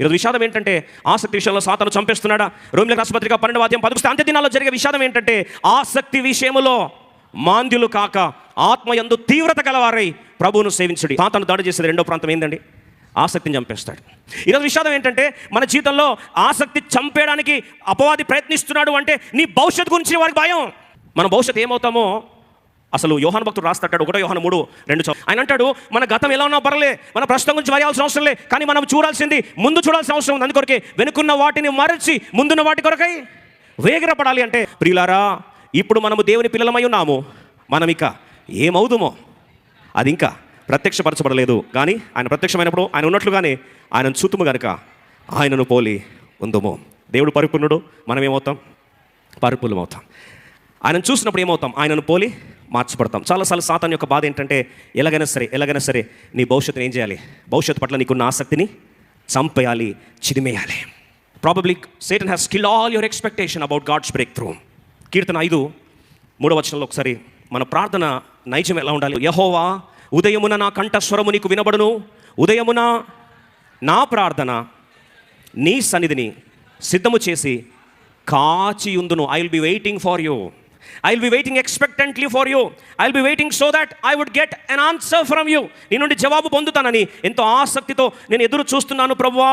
ఈరోజు విషాదం ఏంటంటే ఆసక్తి విషయంలో సాతను చంపేస్తున్నాడా? రోమిల రాష్ట్రపత్రిక పన్నెండు వాద్యం పదకొస్తే అంత్య దినాల్లో జరిగే విషాదం ఏంటంటే ఆసక్తి విషయంలో మాంద్యులు కాక ఆత్మయందు తీవ్రత కలవారై ప్రభువును సేవించుడి. సాతను దాడి చేసేది రెండో ప్రాంతం ఏంటండి ఆసక్తిని చంపేస్తాడు. ఈరోజు విషాదం ఏంటంటే మన జీవితంలో ఆసక్తి చంపేయడానికి అపవాది ప్రయత్నిస్తున్నాడు అంటే నీ భవిష్యత్తు గురించి వారికి భయం. మన భవిష్యత్తు ఏమవుతామో అసలు యోహాన్ భక్తుడు రాస్తాడు. ఒకటో యోహాన్ మూడు రెండు చదువు. ఆయన అంటాడు మన గతం ఎలా ఉన్నా పర్లే మన ప్రస్తుతం గురించి వరియాల్సిన అవసరం లే కానీ మనం చూడాల్సింది ముందు చూడాల్సిన అవసరం ఉంది. అందుకొరకే వెనుకున్న వాటిని మరచి ముందున్న వాటి కొరకై వేగిరపడాలి అంటే ప్రియులారా ఇప్పుడు మనము దేవుని పిల్లలమై ఉన్నాము. మనం ఇక ఏమవుదుమో? అది ఇంకా ప్రత్యక్షపరచబడలేదు. కానీ ఆయన ప్రత్యక్షమైనప్పుడు ఆయన ఉన్నట్లుగానే ఆయనను చూతుము గనుక ఆయనను పోలి ఉందుము. దేవుడు పరిపూర్ణుడు మనం ఏమవుతాం పరిపూర్ణమవుతాం. ఆయనను చూసినప్పుడు ఏమవుతాం? ఆయనను పోలి మార్చబడతాం చాలాసార్లు సాతాన్ యొక్క బాధ ఏంటంటే ఎలాగైనా సరే ఎలాగైనా సరే నీ భవిష్యత్తుని ఏం చేయాలి? భవిష్యత్తు పట్ల నీకున్న ఆసక్తిని చంపేయాలి చిదిమేయాలి. Probably Satan has skill all your expectation about God's breakthrough కీర్తన ఐదు మూడవ వచనంలో ఒకసారి మన ప్రార్థన నైజం ఎలా ఉండాలి? యహోవా ఉదయమున నా కంఠస్వరము నీకు వినబడును. ఉదయమున నా ప్రార్థన నీ సన్నిధిని సిద్ధము చేసి కాచి ఉందును I will be waiting for you I will be waiting expectantly for you I will be waiting so that I would get an answer from you నీ నుండి జవాబు పొందుతానని ఎంతో ఆసక్తితో నేను ఎదురు చూస్తున్నాను ప్రభువా.